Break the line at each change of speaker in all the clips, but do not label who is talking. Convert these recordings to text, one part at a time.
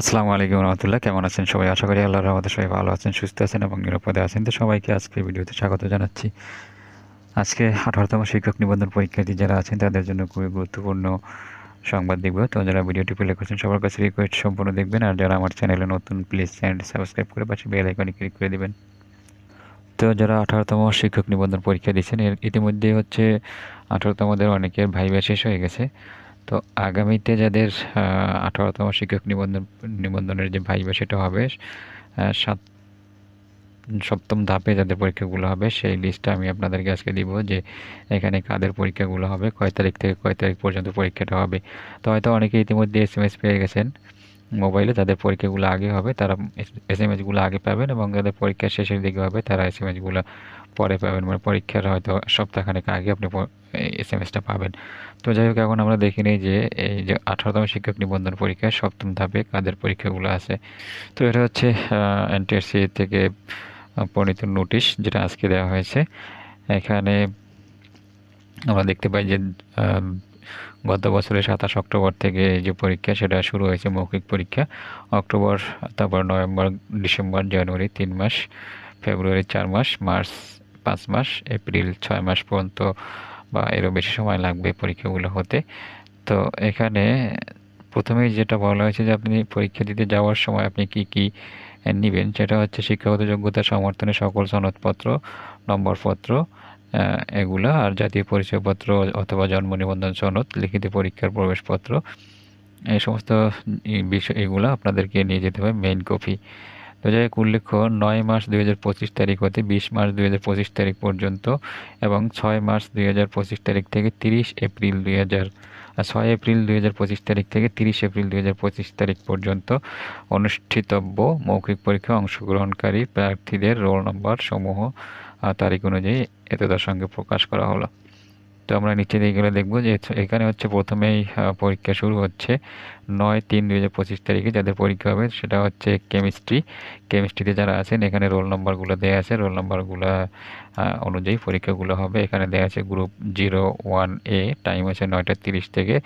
আসসালামু আলাইকুম রহমতুল্লাহ। কেমন আছেন সবাই? আশা করি আল্লাহর রহমতে সবাই ভালো আছেন, সুস্থ আছেন এবং নিরাপদে আছেন। তো সবাইকে আজকে ভিডিওতে স্বাগত জানাচ্ছি। আজকে আঠারোতম শিক্ষক নিবন্ধন পরীক্ষার্থী যারা আছেন, তাদের জন্য খুবই গুরুত্বপূর্ণ সংবাদ দেখব। তো যারা ভিডিওটি প্লে করছেন, সবার কাছে রিকোয়েস্ট সম্পূর্ণ দেখবেন। আর যারা আমার চ্যানেলে নতুন প্লিজ চ্যানেলটি সাবস্ক্রাইব করে পাশে বেল আইকনে ক্লিক করে দেবেন। তো যারা আঠারোতম শিক্ষক নিবন্ধন পরীক্ষা দিচ্ছেন, এর ইতিমধ্যে হচ্ছে আঠারোতমদের অনেকের ভাইবা শেষ হয়ে গেছে। তো আগামীতে যাদের আঠারোতম শিক্ষক নিবন্ধন, নিবন্ধনের যে ভাইবা সেটা হবে সাত, সপ্তম ধাপে যাদের পরীক্ষাগুলো হবে, সেই লিস্টটা আমি আপনাদেরকে আজকে দিব যে এখানে কাদের পরীক্ষাগুলো হবে, কয় তারিখ থেকে কয় তারিখ পর্যন্ত পরীক্ষাটা হবে। তো হয়তো অনেকে ইতিমধ্যে এস এম এস পেয়ে গেছেন মোবাইলে, যাদের পরীক্ষাগুলো আগে হবে, তারা এস এম এসগুলো আগে পাবেন এবং যাদের পরীক্ষা শেষের দিকে হবে, তারা এস এম এসগুলো পরে পাবেন মানে পরীক্ষার হয়তো সপ্তাহখানেক আগে আপনি এস এম এসটা পাবেন। তো যাই হোক, এখন আমরা দেখে নিই যে এই যে আঠারোতম শিক্ষক নিবন্ধন পরীক্ষা, সপ্তম ধাপে কাদের পরীক্ষাগুলো আছে। তো এটা হচ্ছে এনটিএসসি থেকে প্রণীত নোটিশ যেটা আজকে দেওয়া হয়েছে। এখানে আমরা দেখতে পাই যে গত বছরের সাতাশ অক্টোবর থেকে যে পরীক্ষা, সেটা শুরু হয়েছে মৌখিক পরীক্ষা। অক্টোবর, তারপর নভেম্বর, ডিসেম্বর, জানুয়ারি তিন মাস, ফেব্রুয়ারি চার মাস, মার্চ পাঁচ মাস, এপ্রিল ছয় মাস পর্যন্ত বা এরও বেশি সময় লাগবে পরীক্ষাগুলো হতে। তো এখানে প্রথমেই যেটা বলা হয়েছে যে আপনি পরীক্ষা দিতে যাওয়ার সময় আপনি কি কি নেবেন, সেটা হচ্ছে শিক্ষাগত যোগ্যতা সমর্থনে সকল সনদপত্র, নম্বরপত্র এগুলা আর জাতীয় পরিচয়পত্র অথবা জন্ম নিবন্ধন সনদ, লিখিত পরীক্ষার প্রবেশপত্র, এই সমস্ত বিষয়, এগুলো আপনাদেরকে নিয়ে যেতে হবে মেইন কপি তো যাই হোক উল্লেখ্য, নয় মার্চ দুই হাজার পঁচিশ তারিখ হতে বিশ মার্চ দুই হাজার পঁচিশ তারিখ পর্যন্ত এবং ছয় মার্চ দুই হাজার পঁচিশ তারিখ থেকে তিরিশ এপ্রিল দুই ছয় এপ্রিল দুই হাজার পঁচিশ তারিখ থেকে তিরিশ এপ্রিল দুই হাজার পঁচিশ তারিখ পর্যন্ত অনুষ্ঠিতব্য মৌখিক পরীক্ষা অংশগ্রহণকারী প্রার্থীদের রোল নম্বর সমূহ তারিখ অনুযায়ী এতদার সঙ্গে প্রকাশ করা হলো। তো আমরা নিচে দিয়ে গেলে দেখব যে এখানে হচ্ছে প্রথমেই পরীক্ষা শুরু হচ্ছে নয় তিন দুই হাজার পঁচিশ তারিখে। যাদের পরীক্ষা হবে সেটা হচ্ছে কেমিস্ট্রি। কেমিস্ট্রিতে যারা আছেন, এখানে রোল নম্বরগুলো দেওয়া আছে। রোল নম্বরগুলো অনুযায়ী পরীক্ষাগুলো হবে। এখানে দেওয়া আছে group zero one A. Time আছে নয়টা তিরিশ থেকে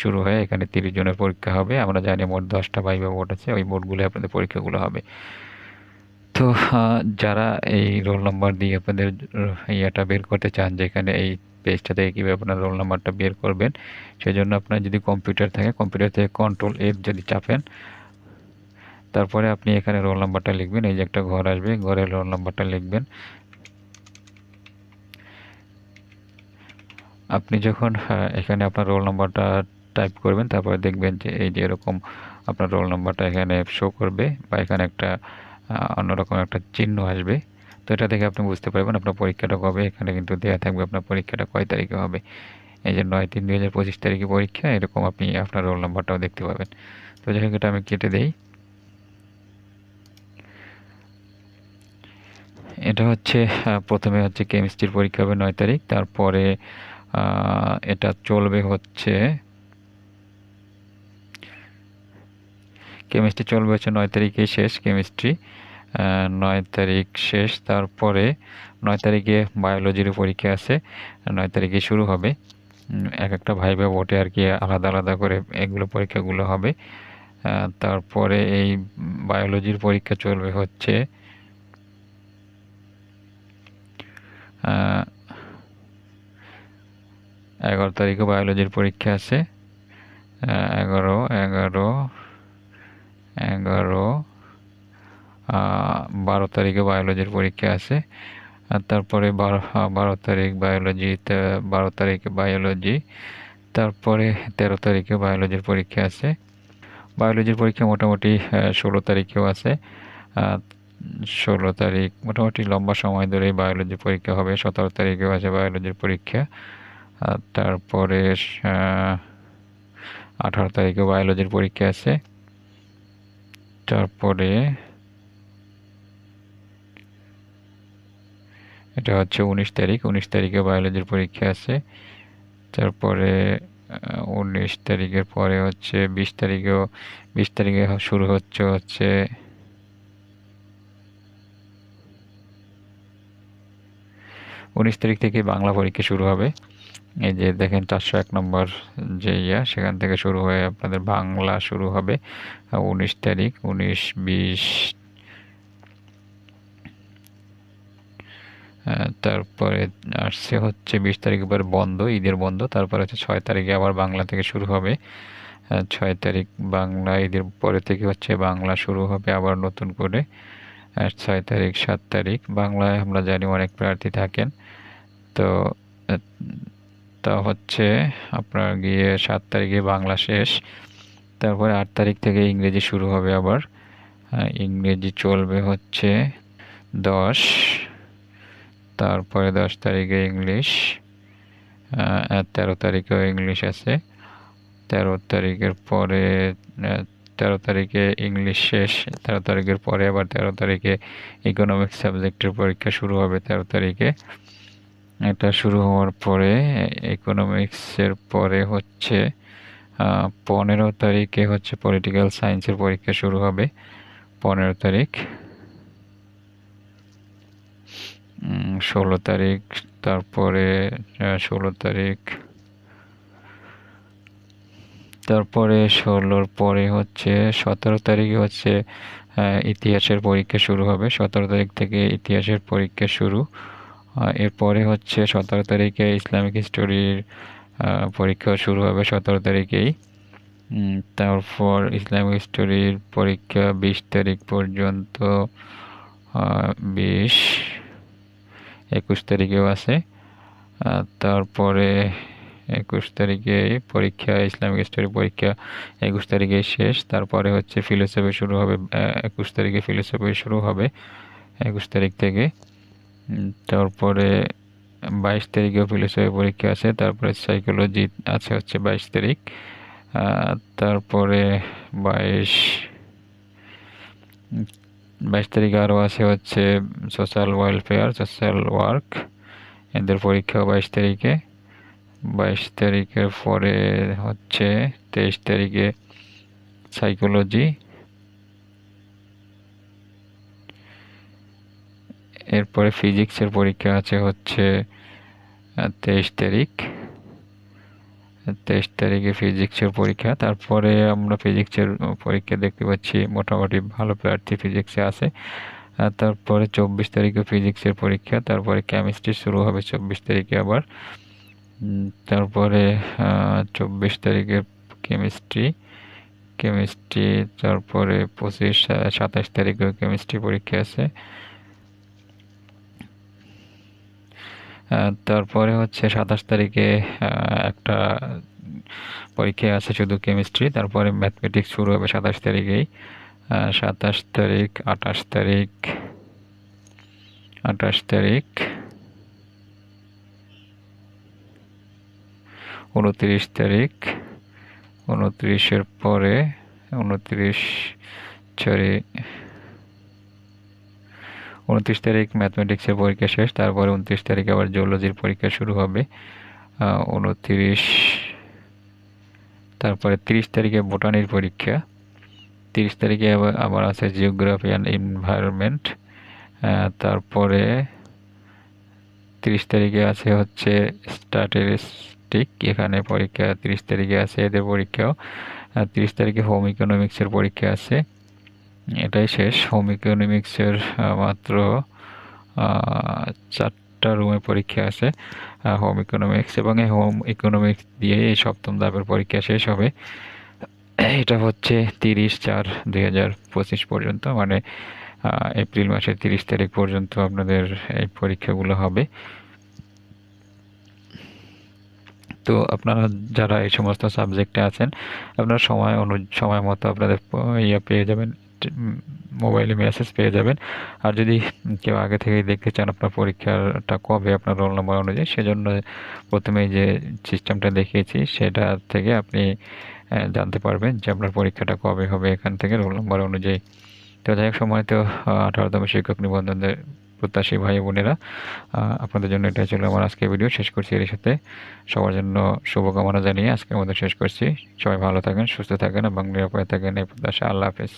শুরু হয়ে এখানে তিরিশ জনের পরীক্ষা হবে। আমরা জানি মোট দশটা বাইবা বোর্ড আছে। ওই বোর্ডগুলো আপনাদের পরীক্ষাগুলো হবে। তো যারা এই রোল নম্বর দিয়ে আপনাদের ইয়েটা বের করতে চান, যেখানে এই পেজটা থেকে কীভাবে আপনার রোল নাম্বারটা বের করবেন সেই জন্য আপনার যদি কম্পিউটার থাকে, কম্পিউটার থেকে কন্ট্রোল এফ যদি চাপেন, তারপরে আপনি এখানে রোল নাম্বারটা লিখবেন, এই যে একটা ঘর আসবে ঘরের রোল নাম্বারটা লিখবেন। আপনি যখন এখানে আপনার রোল নাম্বারটা টাইপ করবেন, তারপরে দেখবেন যে এই যে এরকম আপনার রোল নাম্বারটা এখানে শো করবে, বা এখানে একটা অন্যরকম একটা চিহ্ন আসবে। তো এটা দেখে আপনি বুঝতে পারবেন আপনার পরীক্ষাটা কবে, এখানে কিন্তু দেওয়া থাকবে আপনার পরীক্ষাটা কয় তারিখে হবে। এই যে নয় তিন দুই হাজার পঁচিশ তারিখে পরীক্ষা, এরকম আপনি আপনার রোল নাম্বারটাও দেখতে পাবেন। তো যাই হোক, এটা আমি কেটে দেই। এটা হচ্ছে প্রথমে হচ্ছে কেমিস্ট্রির পরীক্ষা হবে নয় তারিখ, তারপরে এটা চলবে হচ্ছে, কেমিস্ট্রি চলবে হচ্ছে নয় তারিখে শেষ কেমিস্ট্রি। নয় তারিখ শেষ, তারপরে নয় তারিখে বায়োলজির পরীক্ষা আছে, নয় তারিখে শুরু হবে। এক একটা ভাইবে ভোটে আর কি, আলাদা আলাদা করে এগুলো পরীক্ষাগুলো হবে। তারপরে এই বায়োলজির পরীক্ষা চলবে হচ্ছে এগারো তারিখে বায়োলজির পরীক্ষা আছে এগারো তারিখে বায়োলজির পরীক্ষা আছে। আর তারপরে বারো বারো তারিখ বায়োলজি বারো তারিখে বায়োলজি তারপরে তেরো তারিখে বায়োলজির পরীক্ষা আছে। বায়োলজির পরীক্ষা মোটামুটি ষোলো তারিখেও আছে। ষোলো তারিখ মোটামুটি লম্বা সময় ধরে বায়োলজি পরীক্ষা হবে, সতেরো তারিখেও আছে বায়োলজির পরীক্ষা। তারপরে আঠারো তারিখে বায়োলজির পরীক্ষা আছে। তারপরে এটা হচ্ছে উনিশ তারিখ। উনিশ তারিখে বায়োলজির পরীক্ষা আছে। তারপরে উনিশ তারিখের পরে হচ্ছে বিশ তারিখেও, বিশ তারিখে শুরু হচ্ছে হচ্ছে উনিশ তারিখ থেকে বাংলা পরীক্ষা শুরু হবে। এই যে দেখেন চারশো এক নম্বর যে ইয়া, সেখান থেকে শুরু হয়ে আপনাদের বাংলা শুরু হবে। উনিশ তারিখ, উনিশ, বিশ তারপরে আসছে হচ্ছে বিশ তারিখ পরে বন্ধ, ঈদের বন্ধ, তারপরে হচ্ছে ছয় তারিখে আবার বাংলা থেকে শুরু হবে। ছয় তারিখ বাংলা, ঈদের পরে থেকে হচ্ছে বাংলা শুরু হবে আবার নতুন করে। ছয় তারিখ, সাত তারিখ, বাংলায় আমরা জানি অনেক প্রার্থী থাকেন। তো তা হচ্ছে আপনার গিয়ে সাত তারিখে বাংলা শেষ, তারপরে আট তারিখ থেকে ইংরেজি শুরু হবে আবার। ইংরেজি চলবে হচ্ছে দশ তারপরে দশ তারিখে ইংলিশ তেরো তারিখেও ইংলিশ আছে। তেরো তারিখের পরে তেরো তারিখে ইংলিশ শেষ, তেরো তারিখের পরে আবার তেরো তারিখে ইকোনমিক্স সাবজেক্টের পরীক্ষা শুরু হবে তেরো তারিখে। এটা শুরু হওয়ার পরে ইকোনমিক্সের পরে হচ্ছে পনেরো তারিখে হচ্ছে পলিটিক্যাল সায়েন্সের পরীক্ষা শুরু হবে, পনেরো তারিখ। ষোলো তারিখ, তারপরে ষোলো তারিখ, তারপরে ষোলোর পরে হচ্ছে, সতেরো তারিখে হচ্ছে ইতিহাসের পরীক্ষা শুরু হবে। সতেরো তারিখ থেকে ইতিহাসের পরীক্ষা শুরু। এরপরে হচ্ছে সতেরো তারিখে ইসলামিক হিস্টোরির পরীক্ষা শুরু হবে সতেরো তারিখেই। তারপর ইসলামিক হিস্টোরির পরীক্ষা বিশ তারিখ পর্যন্ত বিশ। একুশ তারিখেও আছে। তারপরে একুশ তারিখে পরীক্ষা, ইসলামিক হিস্টোরি পরীক্ষা একুশ তারিখে শেষ। তারপরে হচ্ছে ফিলোসফি শুরু হবে একুশ তারিখে ফিলোসফি শুরু হবে একুশ তারিখ থেকে। তারপরে বাইশ তারিখেও ফিলোসফি পরীক্ষা আছে, তারপরে সাইকোলজি আছে হচ্ছে বাইশ তারিখ। তারপরে বাইশ বাইশ তারিখে আরও আছে হচ্ছে সোশ্যাল ওয়েলফেয়ার সোশ্যাল ওয়ার্ক এদের পরীক্ষা বাইশ তারিখে। বাইশ তারিখের পরে হচ্ছে তেইশ তারিখে সাইকোলজি এরপরে ফিজিক্সের পরীক্ষা আছে হচ্ছে তেইশ তারিখ। তেইশ তারিখে ফিজিক্সের পরীক্ষা। তারপরে আমরা ফিজিক্সের পরীক্ষা দেখতে পাচ্ছি, মোটামুটি ভালো প্রার্থী ফিজিক্সে আছে। তারপরে চব্বিশ তারিখে ফিজিক্সের পরীক্ষা, তারপরে কেমিস্ট্রি শুরু হবে চব্বিশ তারিখে আবার। তারপরে চব্বিশ তারিখে কেমিস্ট্রি কেমিস্ট্রি তারপরে পঁচিশ, সাতাশ তারিখে কেমিস্ট্রি পরীক্ষা আছে। তারপরে হচ্ছে সাতাশ তারিখে একটা পরীক্ষা আছে শুধু কেমিস্ট্রি তারপরে ম্যাথমেটিক্স শুরু হবে সাতাশ তারিখেই। সাতাশ তারিখ, আঠাশ তারিখ আঠাশ তারিখ, উনত্রিশ তারিখ, উনত্রিশের পরে, উনত্রিশ, সরি উনত্রিশ তারিখ ম্যাথমেটিক্সের পরীক্ষা শেষ, তারপরে উনত্রিশ তারিখে আবার জিওলজির পরীক্ষা শুরু হবে। উনত্রিশ, তারপরে তিরিশ তারিখে বোটানির পরীক্ষা, তিরিশ তারিখে আবার আবার আছে জিওগ্রাফি অ্যান্ড এনভায়রনমেন্ট তারপরে তিরিশ তারিখে আছে হচ্ছে স্ট্যাটিস্টিক এখানে পরীক্ষা, তিরিশ তারিখে আছে এদের পরীক্ষাও তিরিশ তারিখে হোম ইকোনমিক্সের পরীক্ষা আছে। এটাই শেষ। হোম ইকোনমিক্সের মাত্র চারটা রুমে পরীক্ষা আছে হোম ইকোনমিক্স এবং এই হোম ইকোনমিক্স দিয়ে এই সপ্তম ধাপের পরীক্ষা শেষ হবে। এটা হচ্ছে তিরিশ চার দুই পর্যন্ত মানে এপ্রিল মাসের তিরিশ তারিখ পর্যন্ত আপনাদের এই পরীক্ষাগুলো হবে। তো আপনারা যারা এই সমস্ত সাবজেক্টে আছেন, আপনারা সময় অনু, সময় মতো আপনাদের ইয়ে পেয়ে যাবেন। মোবাইলে মেসেজ পেয়ে যাবেন। আর যদি কেউ আগে থেকেই দেখতে চান আপনার পরীক্ষাটা কবে, আপনার রোল নম্বর অনুযায়ী, সেজন্য প্রথমে যে সিস্টেমটা দেখিয়েছি, সেটা থেকে আপনি জানতে পারবেন যে আপনার পরীক্ষাটা কবে হবে এখান থেকে রোল নম্বর অনুযায়ী। তো যাই হোক, সময় তো আঠারোতম শিক্ষক নিবন্ধনদের প্রত্যাশী ভাই বোনেরা আপনাদের জন্য এটাই ছিল আমার আজকে ভিডিও শেষ করছি এর সাথে। সবার জন্য শুভকামনা জানিয়ে আজকে আমাদের শেষ করছি। সবাই ভালো থাকেন, সুস্থ থাকেন এবং নিরাপদে থাকেন এই প্রত্যাশা। আল্লাহ হাফেজ।